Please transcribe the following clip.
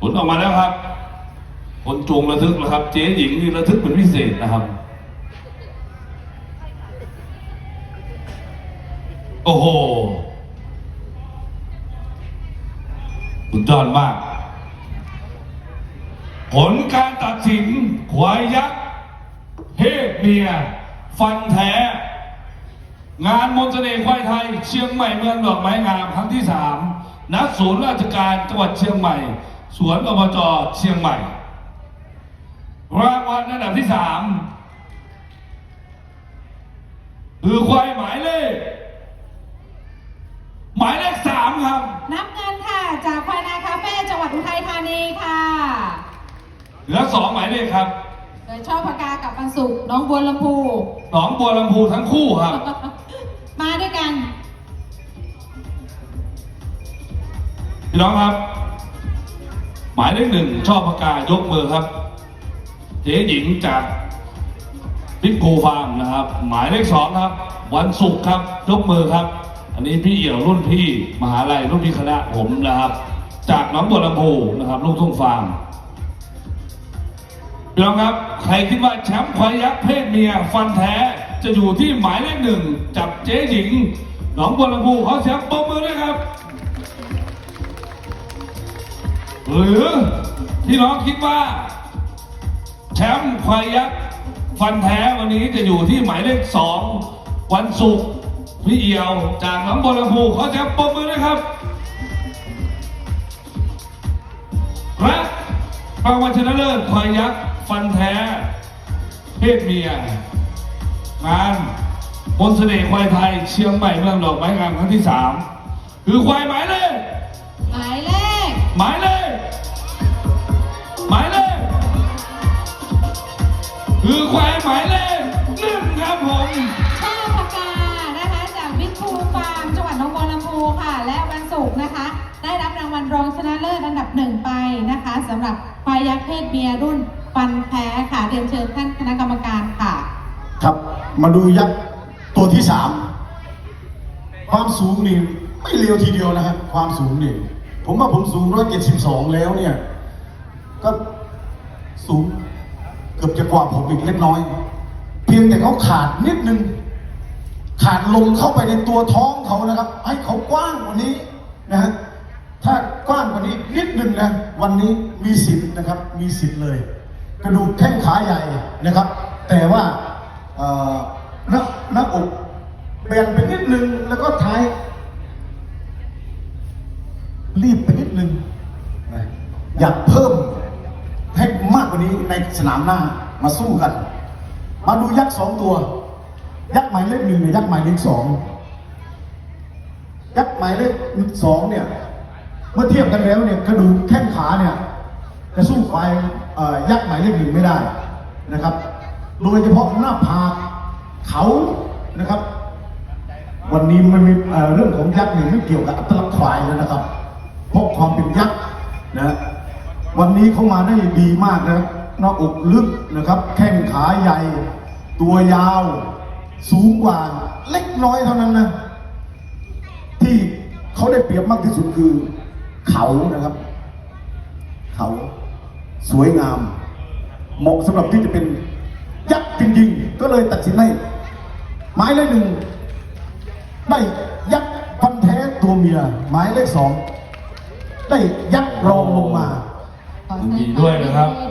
ผลออกมาแล้วครับผลจูงระทึกนะครับ เจ๊หญิงนี่ระทึกเป็นพิเศษนะครับ โอ้โหสุดยอดมาก ผลการตัดสินควายยักษ์เพศเมีย ฟันแท้ งานมนต์เสน่ห์ควายไทย เชียงใหม่เมืองดอกไม้งามครั้งที่สามณศูนย์ราชการจังหวัดเชียงใหม่ สวนอบจเชียงใหม่รางวัลอันดับที่สามคือควายหมายเลขหมายเลขสามครับ นับเงินค่ะ จากควายนาคาเฟ่จังหวัดอุทัยธานีค่ะ เหลือสองหมายเลขครับโดยชอบปากกากับปันสุกน้องบัวลำพูหนองบัวลำพูทั้งคู่ครับ มาด้วยกัน พี่น้องครับห มายเลขหนึ่งชอบปากกายกมือครับ เจ๊หญิงจากพิกโกฟาร์มนะครับ หมายเลขสองครับ วันศุกร์ครับยกมือครับ อันนี้พี่เอี่ยวรุ่นพี่มหาลัยรุ่นพี่คณะผมนะครับ จากน้องบัวลำพูนะครับลูกทุ่งฟาร์มพี่น้องครับ ใครคิดว่าแชมป์ควายยักษ์เพศเมียฟันแท้จะอยู่ที่หมายเลขหนึ่งจับเจ๊หญิง หนองบัวลำพูขอเสียงปรบมือด้วยครับ หรือที่น้องคิดว่า แชมป์ควายยักษ์ฟันแท้วันนี้จะอยู่ที่หมายเลขสองวันศุกร์พี่เอียวจากหนองบัวลำพูขอแชมป์ปรบมือนะครับและรางวัลชนะเลิศควายยักษ์ฟันแท้ เพศเมียงานมนเสน่ห์ควายไทยเชียงใหม่เมืองดอกไม้งามครั้งที่สามคือควายหมายเลขหมายเลข หมายเลขหมายเลขคือควายหมายเลขหนึ่งครับผมชอบปากกานะคะ จากบิ๊กคูฟาร์มจังหวัดหนองบัวลำพูค่ะ และวันศุกร์นะคะ ได้รับรางวัลรองชนะเลิศอันดับหนึ่งไปนะคะสำหรับควายยักษ์เพศเมียรุ่นฟันแท้ค่ะเรียนเชิญท่านคณะกรรมการค่ะ ครับ มาดูยักษ์ตัวที่สามความสูงนี่ไม่เร็วทีเดียวนะครับความสูงนี่ ผมว่าผมสูงร้อยเจ็ดสิบสองแล้วเนี่ย ก็สูงเกือบจะกว่าผมอีกเล็กน้อย เพียงแต่เขาขาดนิดนึง ขาดลมเข้าไปในตัวท้องเขานะครับ ให้เขากว้างกว่านี้นะฮะถ้ากว้างกว่านี้นิดนึงนะ วันนี้มีสิทธิ์นะครับ มีสิทธิ์เลย กระดูกแข้งขาใหญ่นะครับ แต่ว่าหน้าหน้าอกเบนไปนิดนึงแล้วก็ท้าย รีบไปนิดนึงนะ อยากเพิ่มให้มากกว่านี้ในสนามหน้ามาสู้กัน มาดูยักษ์สองตัว ยักษ์หมายเลขหนึ่งกับยักษ์หมายเลขสองยักษ์หมายเลขสองเนี่ย เมื่อเทียบกันแล้วเนี่ยกระดูกแข้งขาเนี่ยจะสู้ควายยักษ์หมายเลขหนึ่งไม่ได้นะครับ โดยเฉพาะหน้าผากเขานะครับ วันนี้มันมีเรื่องของยักษ์เนี่ยไม่เกี่ยวกับอัตลักษณ์ควายแล้วนะครับ เพราะความเป็นยักษ์นะ วันนี้เขามาได้ดีมากนะหน้าอกลึกนะครับ แข้งขาใหญ่ ตัวยาว สูงกว่าเล็กน้อยเท่านั้นนะ ที่เขาได้เปรียบมากที่สุดคือ เขานะครับ เขาสวยงาม เหมาะสำหรับที่จะเป็นยักษ์จริงๆ ก็เลยตัดสินให้หมายเลขหนึ่งได้ยักษ์พันแท้ตัวเมียหมายเลขสองได้ยักษ์รองลงมา ยินดีด้วยนะครับ